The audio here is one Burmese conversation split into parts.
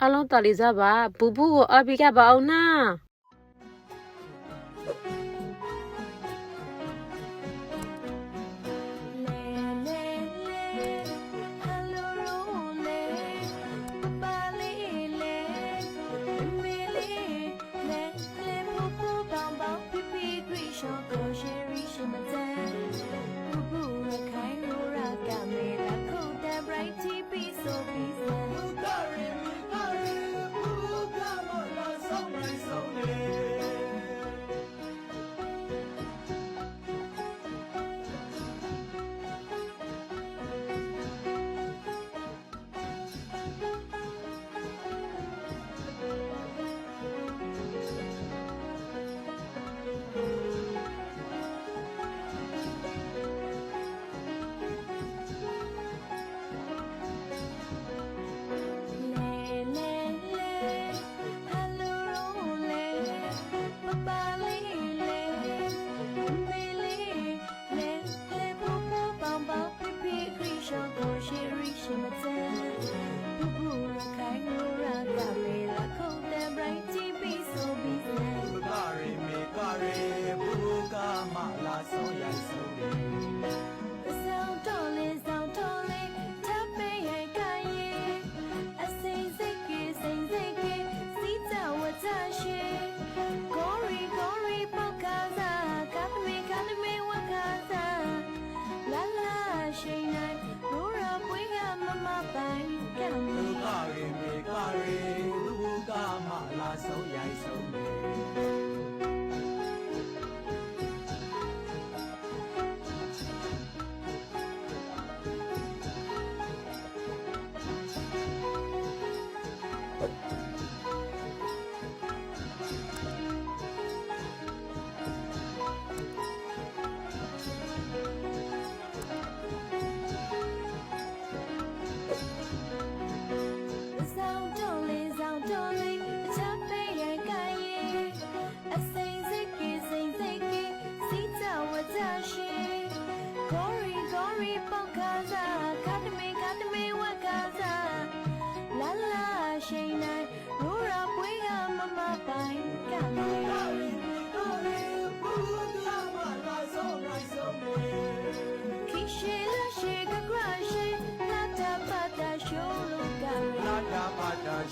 အားလုံးတော်လေးစားပါဘူဘူးကိုအပီကပါအောင်နာ不不，我开路，让咖啡拉苦，但 bright tea be so busy。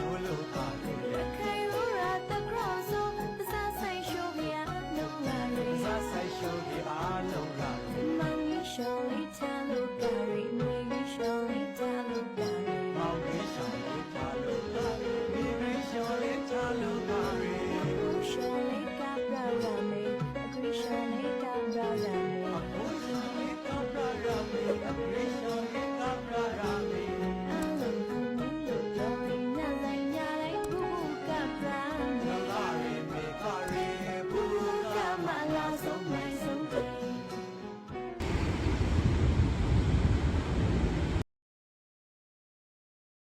olhou tá, para.